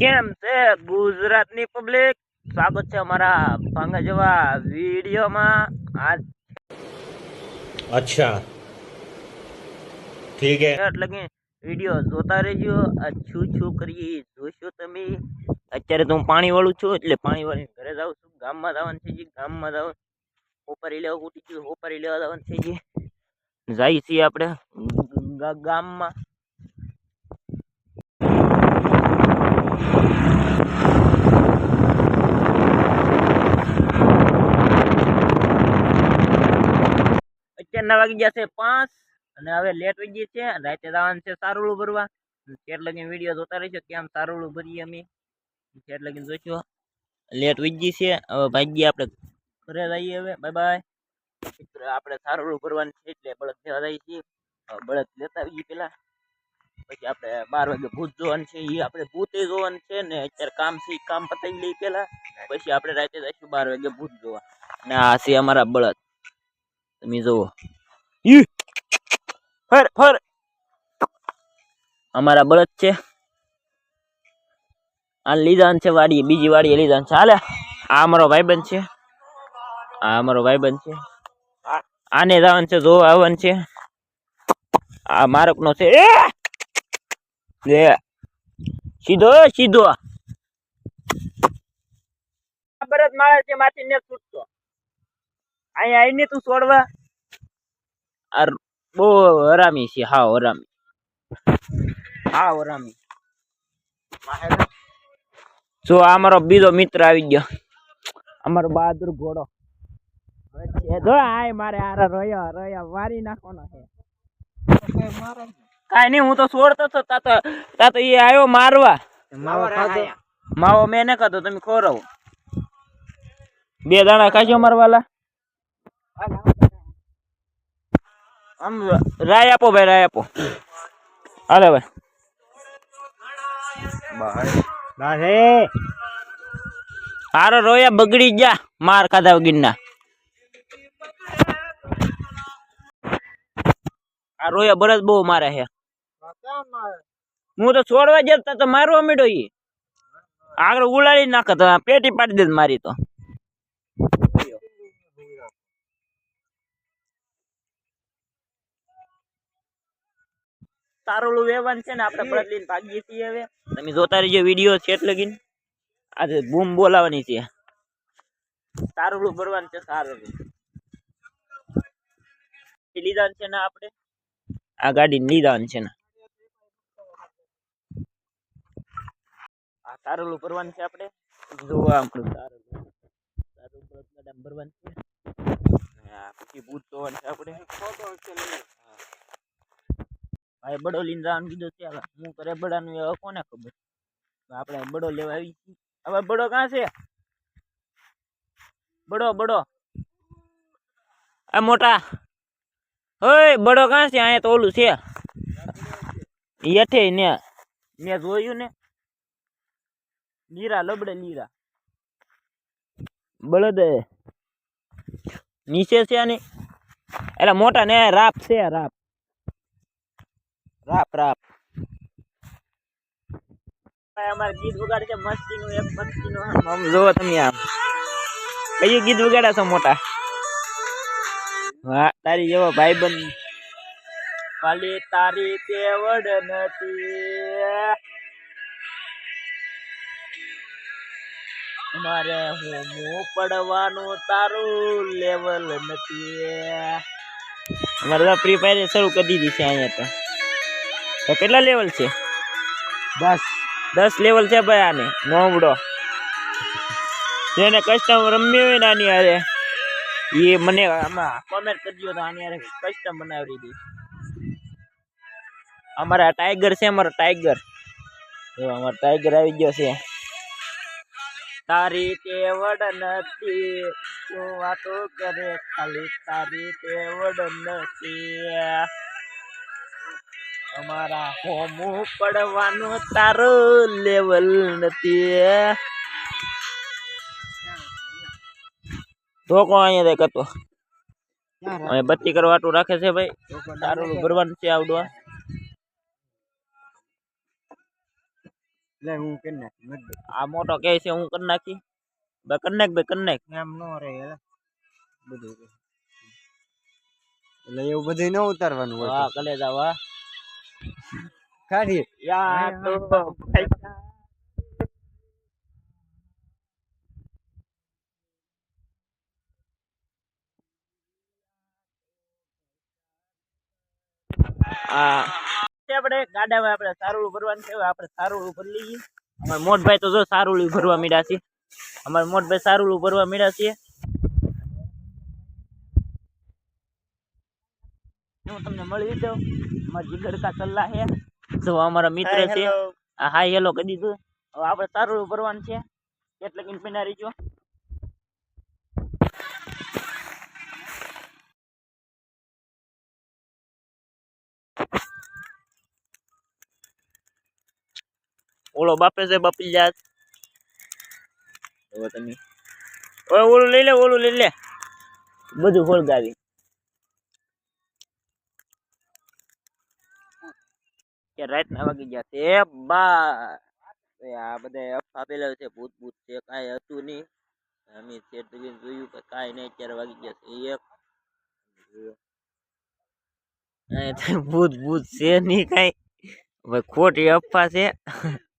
કેમ છે ગુજરાતની પબ્લિક સ્વાગત છે અમારા ભાંગા જેવા વિડીયોમાં. આજ અચ્છા. ઠીક હે. એટલે વીડિયો જોતા રહેજો. આ છુ છુ કરી જોશો તમે? અત્યારે તો હું પાણી વાળું છું એટલે પાણી વાળીને ઘરે જાઉં છું. ગામમાં જવાનું છે જી ગામમાં જવાનું. હોપારી લેવા ઉઠી ગયું હોપારી લેવા જવાનું છે જી. જાય છીએ આપણે. ગામમાં અત્યારના વાગી ગયા છે પાંચ, અને હવે લેટ વહી ગઈ છે રાતે જવાનું છે સારુલું ભરવા. ત્યાર લગીને વીડિયો જોતા રહીશું કેમ સારુલું ભરીએ અમે. ત્યાર લગીને જોઈશું લેટ વહી ગઈ છે, હવે ભાગીએ આપણે ઘરે જઈએ હવે. બાય બાય આપણે સારુલું ભરવાનું છે એટલે બળદ લેવા જઈએ છીએ. બળદ લેતા આવીએ પેલા પછી આપણે બાર વાગે ભૂત જોવાનું છે એ આપણે ભૂતે જોવાનું છે ને અત્યારે કામ છે કામ પતાવી લઈ પેલા. પછી આપણે રાતે જઈશું બાર વાગે ભૂત જોવા. ને આ છે અમારા બળદ. તમે જુઓ ફર ફર! અમારા બળદ છે. આ લીધાન છે વાડીએ, બીજી વાડીએ લીધાન છે. હાલે. આ અમારો ભાઈબંધ છે. આ અમારો ભાઈબંધ છે. આને જવાનું છે, જોવા આવવાનું છે. આ મારક નો છે લે. સીધો સીધો. બળદ મારે છે માથી ને છૂટતો અહીંયા આવીને તું છોડવા. આ બહુ હરામી છે હાવ હરામી. હરામી. જો અમારો બીજો મિત્ર આવી ગયો. અમારો બહાદુર ઘોડો. જો આય મારે રહ્યા રહ્યા રોયો મારી નાખવાનો છે. કાઈ નહીં હું તો છોડતો હતો. તા તો તા તો એ આવ્યો મારવા. માવો મેં ને ખાધો તમે ખોરવો. બે દાણા ખાજો મારવાલા? આમ રાય આપો ભાઈ રાય આપો. હાલે ભાઈ. હારો રોયા બગડી ગયા માર ખાધા વગીરના. આ રોયા બળદ બહુ મારે છે. હું તો છોડવા જતા તો મારવા માંડ્યો ઈ. આગળ ઉલાડી નાખે તો પેટી પાડી દે મારી તો. તારોલું વેવાન છે ને આપણે બળદ લઈને ભાગીએ છીએ હવે. તમે જોતા રહીજો વીડિયો છે એટલે લગીન. આજે બૂમ બોલાવાની છે. તારોલું ભરવાનું છે સારું એ લીધાન છે ને આપણે? આ ગાડી લીધાન છે ને. આ તારોલું ભરવાનું છે આપણે? જોવા આપણું તારું તારું ગાડામાં ભરવાનું છે. પછી ભૂત જોવાનું છે આપણે. ભાઈ બડો લઈને જવાનું કીધું હવે હું કરે બડાનું એ કોને ખબર? આપણે બડો લેવા આવી છીએ. હવે બડો કાં છે? બડો બડો. આ મોટા. ઓય બડો કાં છે? અહીંયા તો ઓલું છે. યઠે ને મેં જોયું ને? લીરા લબડે લીરા બળદ. નીચે છે ને એટલે મોટા ને રાપ છે, રાપ. રાપ રાપ. અમારે ગીત વગાડે છે, મસ્તીનું એક, મસ્તીનું આમ. જોવો તમે આમ. કયું ગીત વગાડ્યા છો મોટા? વાહ, તારી જેવો ભાઈ બન ખાલી તારી તેવડ નથી. મારે હું પડવાનું તારું લેવલ નથી. અમારે તો ફ્રી ફાયર શરૂ કરી દીધી છે અહીંયા તો. તો કેટલા લેવલ છે? દસ. દસ લેવલ છે ભાઈ આને નોવડો. જેને કસ્ટમ રમ્યો હોય ને આની હારે એ મને આમાં કોમેન્ટ કરજો તો આની હારે કસ્ટમ બનાવી દઈશ અમારા ટાઈગર છે અમારો ટાઈગર અમારો ટાઈગર આવી ગયો છે. તારી તેવડ નથી. શું વાતો કરે ખાલી તારી તેવડ નથી. અમારા હોમું પડવાનું તારું લેવલ નથી. ધોકો અહીંયા દેખાતો? બત્તી કરવા રાખે છે ભાઈ. તારું ભરવાનું છે આવડવા લે હું કરી નાખી મત આ મોટો કહે છે હું કરી નાખી બે કરી નાખ બે કરી નાખ એમ નો રે હેલા બધું રે. એટલે એવું બધું ન ઉતારવાનું હોય વાહ કલેજા વાહ કાઢી યા તો પૈસા. આ તે આપણે ગાડામાં આપણે સારુળું ભરવાનું છે આપણે સારુળું ભરી લઈએ. અમારા મોટભાઈ તો જો સારુળું ભરવા મીડા છે. અમારા મોટભાઈ સારુળું ભરવા મીડા છે. હું તમને મળી દઉં અમારા જીગડકા સલ્લા છે. જો અમારા મિત્ર છે. આ હાય હેલો કરી દીધું. હવે આપણે સારુળું ભરવાનું છે. એટલે કે પીના રહીજો ઓલો બાપે છે બાપી જાત. હવે તમે? ઓય ઓલું લઈ લે ઓલું લઈ લે. બધું ફોળગાવી કે રાતના વાગી ગયા તે બા આ બધા અફવા પેલા છે ભૂત ભૂત છે કાંઈ હતું નહીં. અમે સુધી જોયું કે કાંઈ નહીં અત્યારે વાગી ગયા છે એક. ભૂત ભૂત છે નહીં કાંઈ. હવે ખોટી અફવા છે.